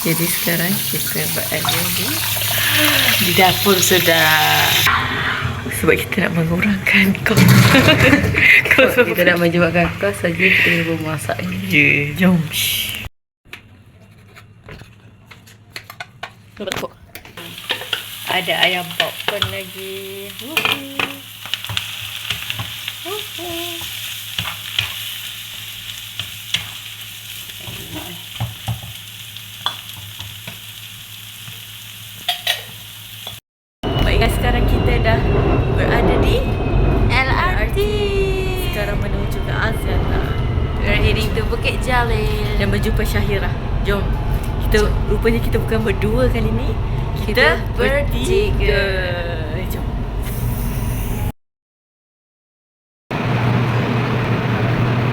Jadi sekarang kita berada di di dapur sudah sebab kita nak mengurangkan kos. kos kita nak menjawabkan kos saja kita boleh masak ni. Ya, jom. Nampak tak? Ada ayam popcorn lagi. Wuhu. Wuhu. Baiklah sekarang kita dah berada di LRT. Sekarang menuju ke Aziata. We're heading to Bukit Jalil. Dan berjumpa Syahira. Jom. Kita rupanya kita bukan berdua kali ni. Kita, Kita bertiga. bertiga. Jom.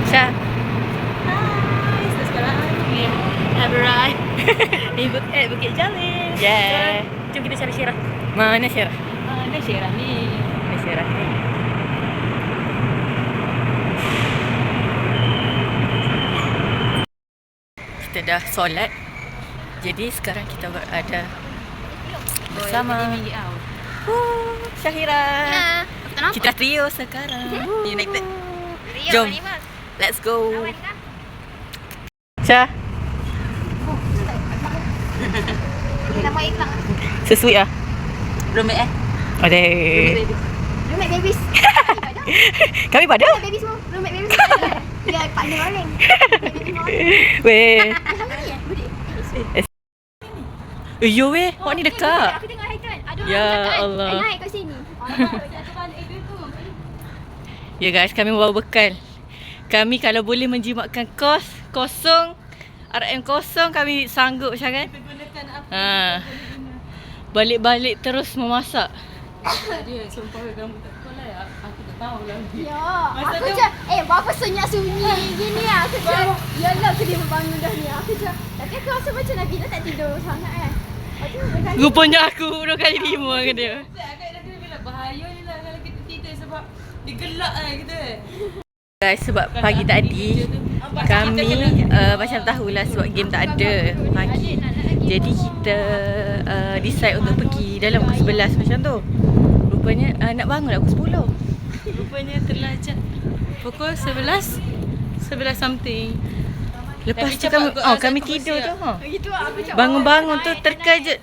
Syah. Hai, sekarang we have arrived Bukit, eh, Bukit Jalil. Yeah. Jom kita cari Syirah. Mana Syirah? Mana Syirah ni? Mana Syirah ni? Kita dah solat. Jadi sekarang kita berada bersama Woo, Syahira. Ya? Kita trio sekarang. United. Rio Jom. Let's go. Kan? Syah, Nama iklan. sesuai ah. Roommate eh? Ada. Roommate babies. Kami pada. Roommate babies semua. Roommate babies. Ya, partner orang. Weh. Eh, yo weh. Awak ni dekat. Aku tengok Haikal. Ada orang Ya dekat. Allah. Eh, naik kat sini. Ya guys, kami membawa bekal. Kami kalau boleh menjimatkan kos kosong RM kosong kami sanggup Syah kan? Ha. Balik-balik terus memasak. Dia sumpah kamu tak sekolah ya. Aku tak tahu lah. Ya, aku je. Eh, berapa senyap sunyi gini ah. Aku je. Yalah aku dia bangun dah ni. Aku je. Tapi aku rasa macam Nabila tak tidur sangat kan. Tu berkali- Rupanya aku dua kali lima ke dia. Agak dah kena bilang bahaya ni lah kalau kita tidur sebab dia gelak lah kita. Guys, sebab pagi tadi kami uh, macam tahulah sebab game tak ada pagi. Jadi kita uh, decide untuk pergi dalam pukul 11 macam tu. Rupanya uh, nak bangun lah pukul 10. Rupanya terlajak pukul 11 11 something. Lepas Tapi tu kami oh kami tidur tu bersiap. ha. Gitu lah. Bangun-bangun tu terkejut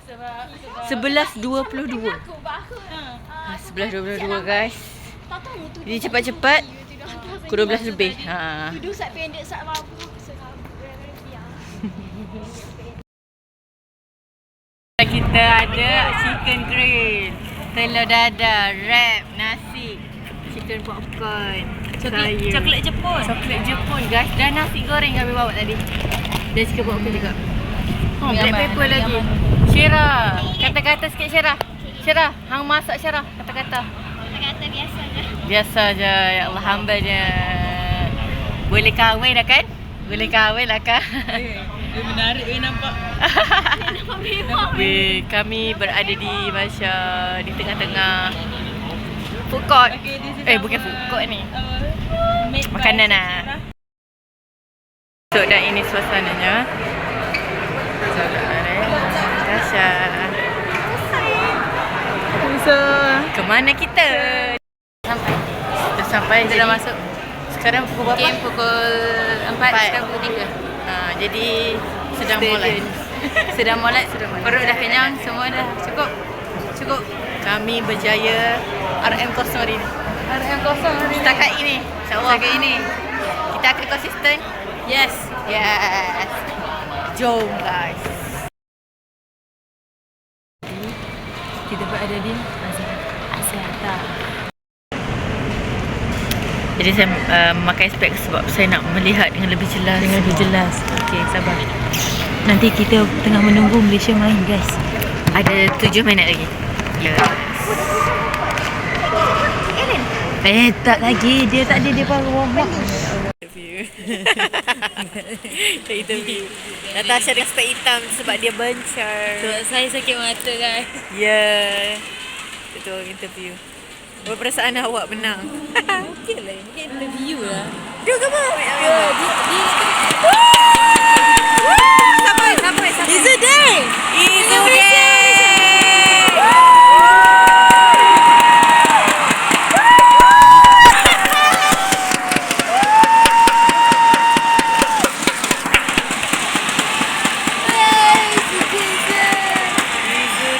Sebab 11.22. Aku bahu. Ha, 11.22 guys. Tak tahu tu. Jadi cepat-cepat pukul 12 lebih. Ha. Duduk sat pendek sat mampu. Kita ada chicken grill, telur dadar, wrap, nasi, chicken popcorn, coklat, coklat Jepun. Coklat Jepun guys. Dan nasi goreng kami bawa tadi. Dan chicken popcorn juga. Oh, black pepper lagi. Syira Kata-kata sikit Syira Syira Hang masak Syira Kata-kata. Kata biasa je. Biasa je. Ya Allah hambanya Boleh kahwin dah kan? Boleh kahwin lah kan? Dia menarik weh nampak. Nampak. Weh, kami berada di Masya Di tengah-tengah Food court Okay, Eh bukan food court ni uh, Makanan lah. Syirah. So dan ini suasananya. Tasha. So, ke mana kita? Sampai. Kita sampai Kita dah masuk. Sekarang pukul berapa? Game pukul 4, Empat. sekarang pukul 3. Ha, jadi sedang tuned. Sedang molek. Perut dah kenyang, semua dah cukup. Cukup. Kami berjaya RM kosong hari ni. RM kosong hari ni. Setakat ini. InsyaAllah. Setakat ini. Kita akan konsisten. Yes. Yes. Jom guys. Kita berada di Asyata. Jadi saya uh, memakai spek sebab saya nak melihat dengan lebih jelas. Dengan lebih jelas. Okey, sabar. Nanti kita tengah menunggu Malaysia main, guys. Ada tujuh minit lagi. Yes. Eh, tak lagi. Dia tak ada. Dia baru warm up. Interview. Tak interview. Natasha dengan spek hitam sebab dia bencar. Sebab saya sakit mata kan. Ya. Yeah. Betul interview. Apa perasaan awak menang? Okey lah. Mungkin interview lah. Dia ke apa? Ya, dia, dia Siapa? Siapa? Siapa? It's a day. Itu dia.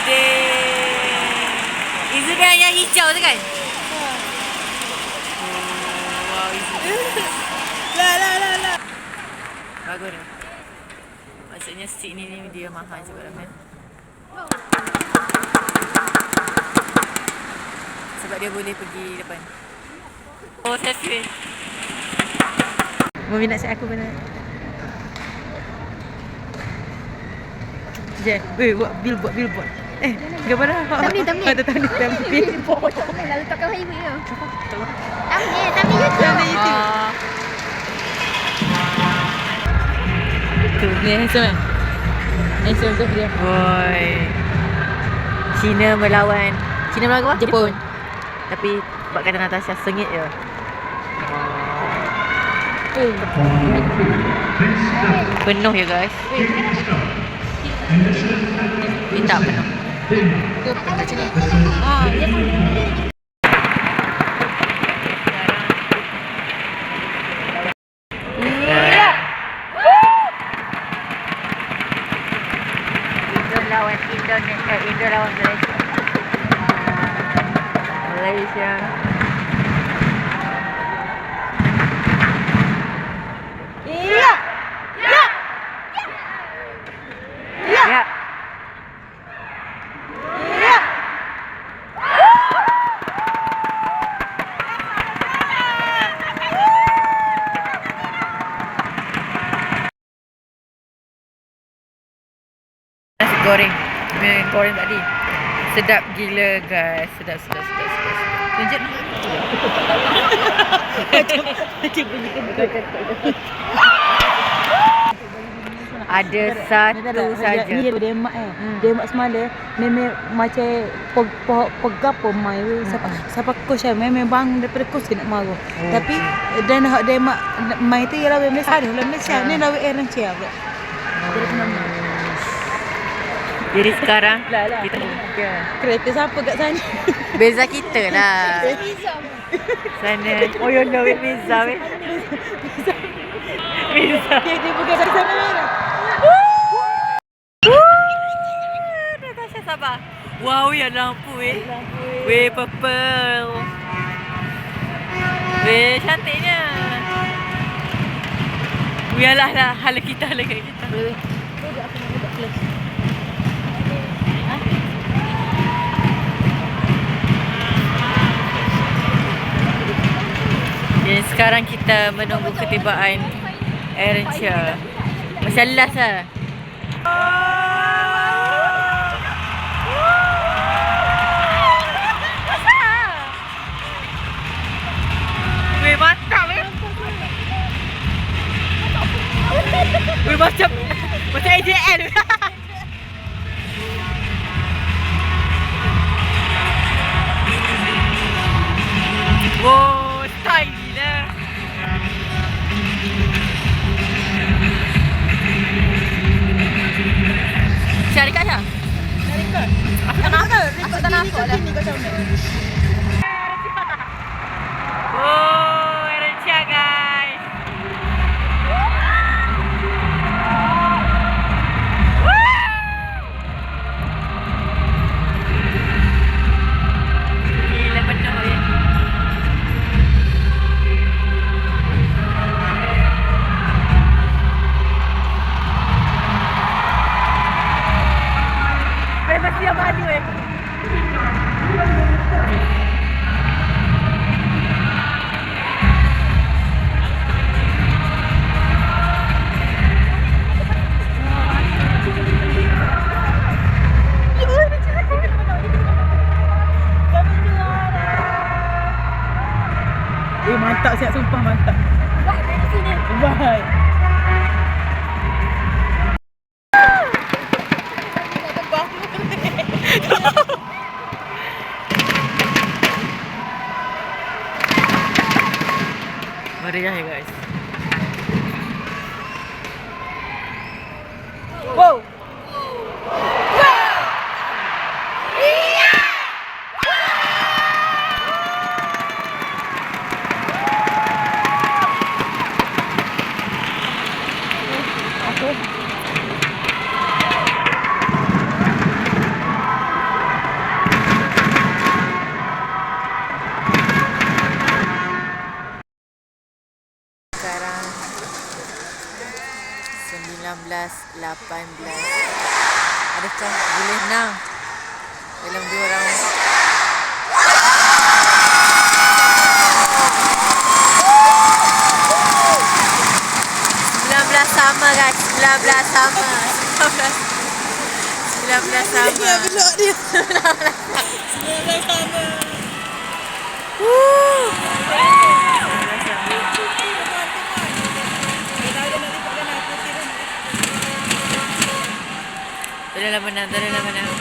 Izuddin. Izuddin yang hijau tu kan? Oh, wow, Izuddin. La la la la. Bagus dia. Maksudnya stick ni, ni dia mahal juga lah kan. Sebab dia boleh pergi depan. Oh, selfie. Mami nak siap aku mana? Je, weh buat bil buat bil buat. Eh, gambar dah. Thumbnail, thumbnail. Ada thumbnail, thumbnail. Dah letakkan highway tu. Thumbnail, thumbnail YouTube. Thumbnail YouTube. Ah, Tu, ni handsome kan? Handsome tu dia. boy. Cina melawan Cina melawan apa? Jepun. Tapi buat kata Natasha sengit je. Penuh ya guys. Penuh. tu kat sini. Ah, dia Indo lawan Indonesia, Indo lawan Malaysia. Malaysia. Iya. Ya. Nasi goreng. Mi goreng tadi. Sedap gila guys. Sedap sedap sedap sedap. Tunjuk ni. Ada satu saja. Ni dia mak eh. Hmm. Dia mak semalam meme macam peg peg pegap pun mai weh. Siapa siapa coach eh meme bang daripada coach kena marah. Tapi dan hak dia mak mai tu ialah Malaysia ada lah Malaysia. Ni lawan Iran Cia pula. Dia kena mak. Jadi sekarang Lah, lah. kita Kereta siapa kat sana? beza kita lah. Sana. Oh you know it Miza weh. Miza. Dia dia bukan dari sana merah. Natasha sabar. Wow ya lampu weh. Weh purple. Weh cantiknya. Biarlah lah hala kita hala kita. Jadi sekarang kita menunggu ketibaan Aaron Chia. Macam last lah. Weh eh. Macam macam AJL. Wow, style Aku tak nampak Eh mantap siap sumpah mantap. Wah, sini. Wah. 19.18 Adakah boleh menang? Dalam dua round. Belas sama guys. Sembilan belas sama. Sembilan belas. Sembilan belas sama. Belok dia. Sembilan belas sama. Woo! Dah lah menang, dah lah menang.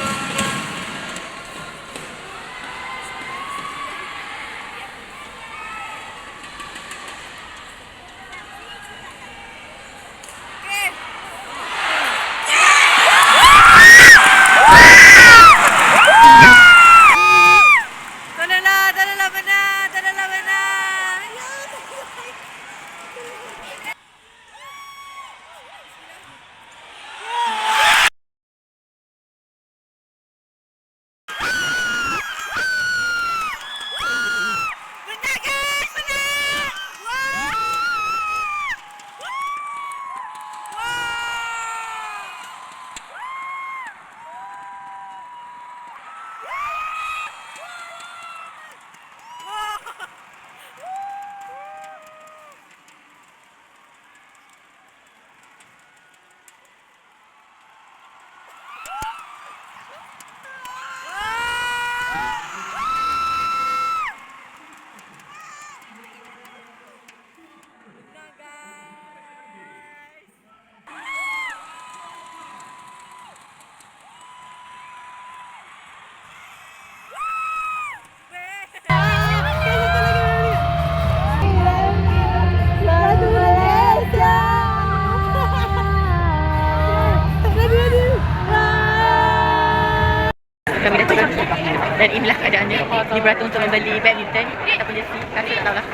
Keadaannya. Ni beratur untuk membeli badminton. Ataupun jersey Rasa tak tahulah.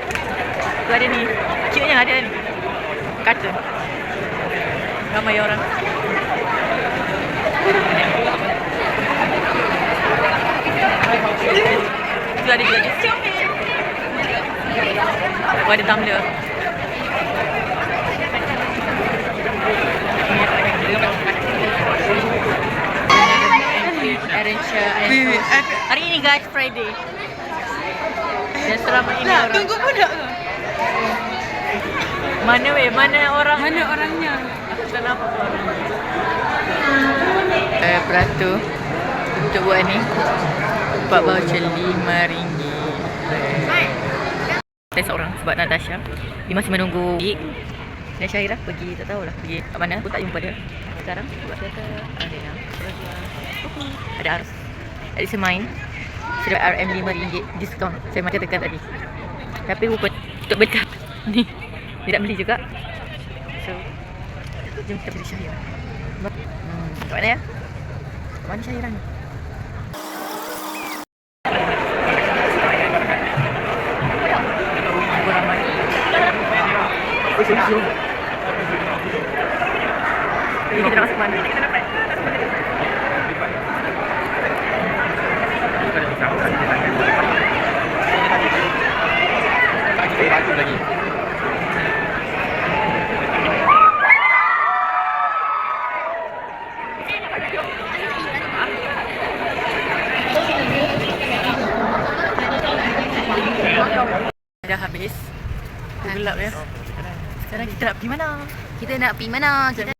Tu ada ni. Cute yang ada ni. Kartun Ramai orang. Tu ada juga jersey Tu ada tumbler Arrange uh, Hari ini guys Friday. Dan selama ini orang. Tunggu budak? Mana weh? Mana orang? Mana orangnya? Aku tak nampak orang. Eh Peratu Untuk buat ni Dapat voucher RM5 Saya seorang sebab Natasha Dia masih menunggu. Dan Syahira pergi tak tahulah pergi kat mana. Aku tak jumpa dia. Sekarang buat kereta Ada yang Ada Ars Ada semain Sudah RM RM5 diskaun Saya macam tekan tadi. Tapi rupa Untuk betul Ni. Dia tak beli juga. So Jom kita pergi Syahira Hmm, kat mana ya? Kat mana Syahira ni? Jadi kita nak masuk mana? Dah habis. Gelap ya. Sekarang kita nak pergi mana? Kita nak pergi mana? Kita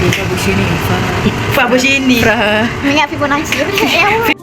Apa sini? Fra. Mengingat Fibonacci. Eh,